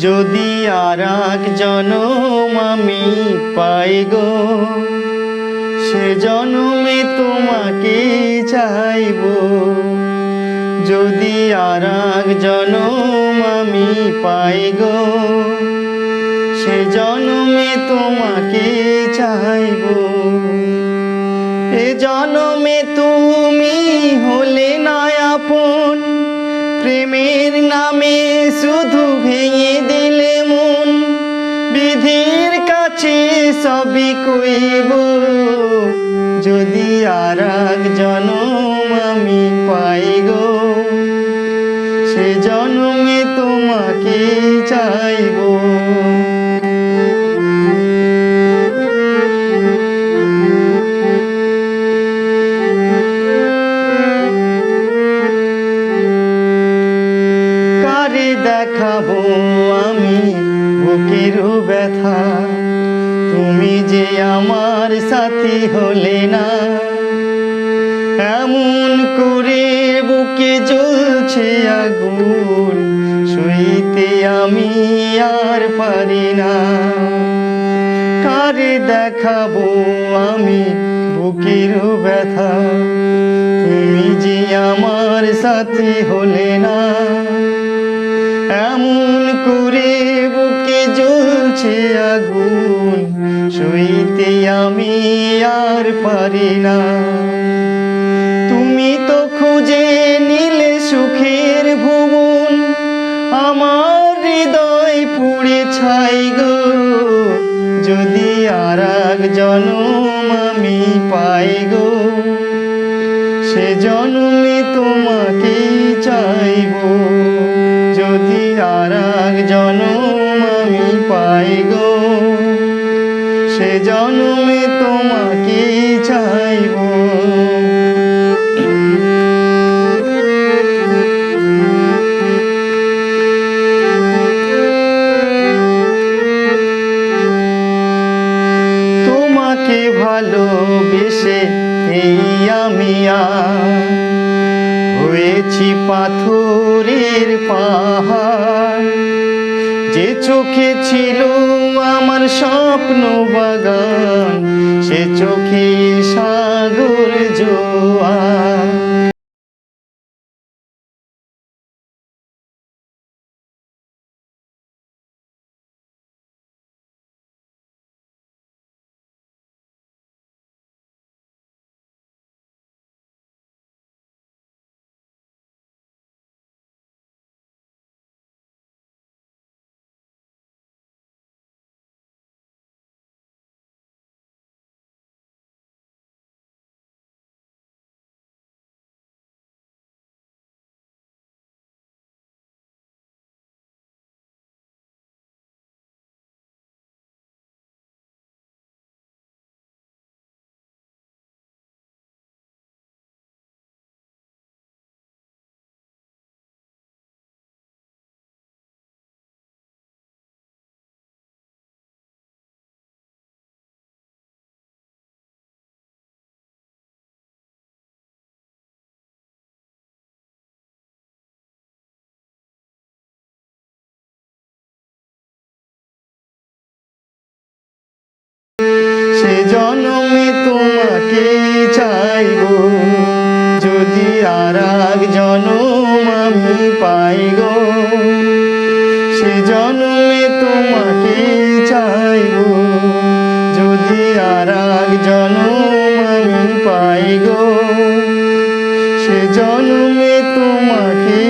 যদি আর এক জনম আমি পাই গো, সে জনমে তোমাকে চাইব। যদি আর এক জনম আমি পাই গো, সে জনমে তোমাকে চাইব। এ জনমে তুমি সবই কইব, যদি আর এক জনম আমি পাই গো। সে জনমে তোমাকে চাইব। কারে দেখাবো আমি বুকের ব্যথা? তুমি যে আমার সাথী হলে না, এমন করে বুকে জ্বলছে আগুন শুইতে আমি আর পারি না। কারে দেখাবো আমি বুকের ব্যথা? তুমি যে আমার সাথী হলে না, এমন করে বুকে জ্বলছে আগুন শুইতে আমি আর পারি না। তুমি তো খুঁজে নিলে সুখের ভুবন আমার হৃদয় পুড়ে ছাই গো। যদি আর এক জনম আমি পাই গো, সে জন্মে তোমাকে চাইব। যদি আর এক জনম হয়েছি পাথরের পাহাড়। যে চোখে ছিল আমার স্বপ্ন বাগান সে চোখে সাগর জোয়ার সে জন্মে তোমাকে চাইব যদি আর এক জনম আমি পাই গো, সে জন্মে তোমাকে চাইব যদি আর এক জনম আমি পাই গো, সে জন্মে তোমাকে